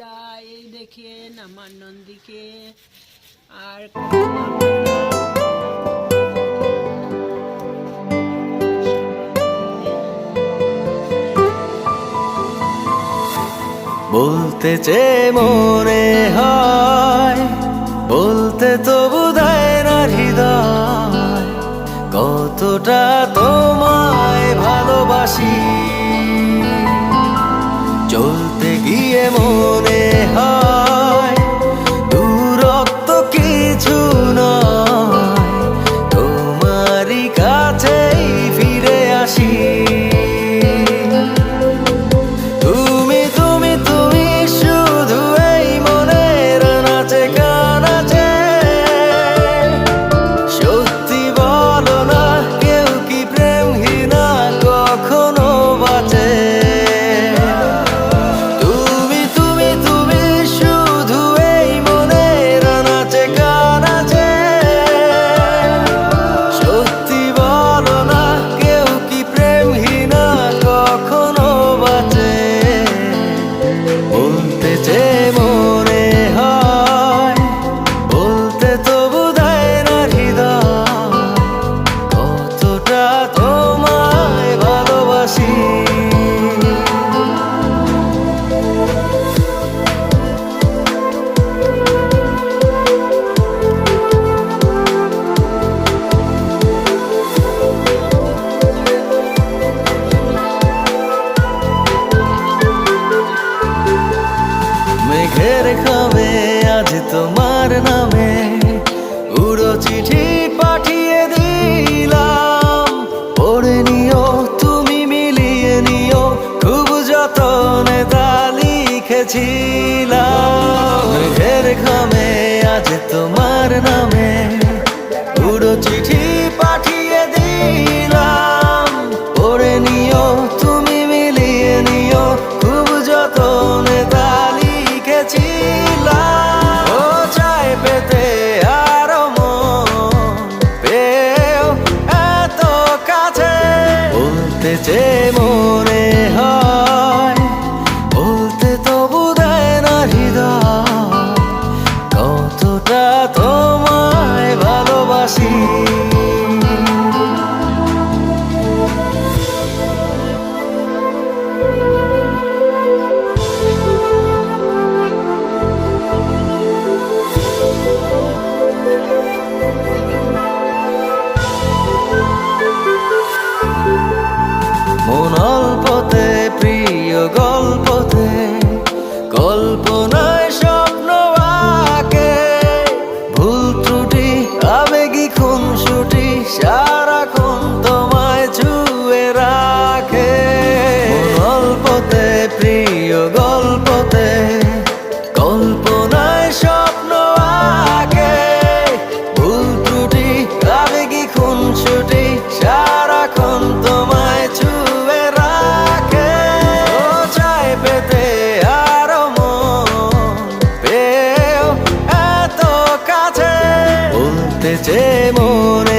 তাই দেখে আমার নন্দীকে আর বলতে চে মোরে হয়, বলতে তো বুধায় না হৃদয়। কতটা তোমায় ভালোবাসি। লিখেছিলাম ঘের ঘামে আজ তোমার নামে পুরো চিঠি প্রিয় গল্পতে কল্পনা হারাতে যে মোর